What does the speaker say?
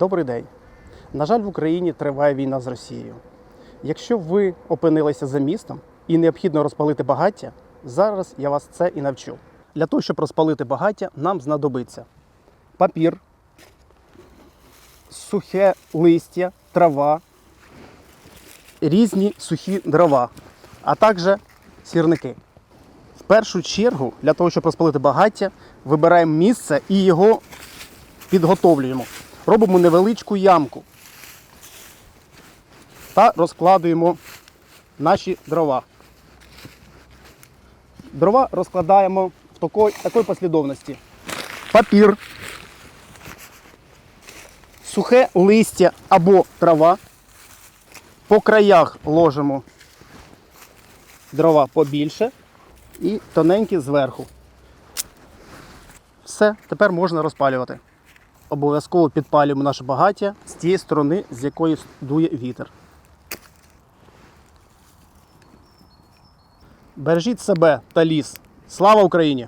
Добрий день. На жаль, в Україні триває війна з Росією. Якщо ви опинилися за містом і необхідно розпалити багаття, зараз я вас це і навчу. Для того, щоб розпалити багаття, нам знадобиться папір, сухе листя, трава, різні сухі дрова, а також сірники. В першу чергу, для того, щоб розпалити багаття, вибираємо місце і його підготовлюємо. Робимо невеличку ямку та розкладуємо наші дрова. Дрова розкладаємо в такої, такої послідовності. Папір, сухе листя або трава. По краях ложимо дрова побільше і тоненькі зверху. Все, тепер можна розпалювати. Обов'язково підпалюємо наше багаття з тієї сторони, з якої дує вітер. Бережіть себе та ліс. Слава Україні!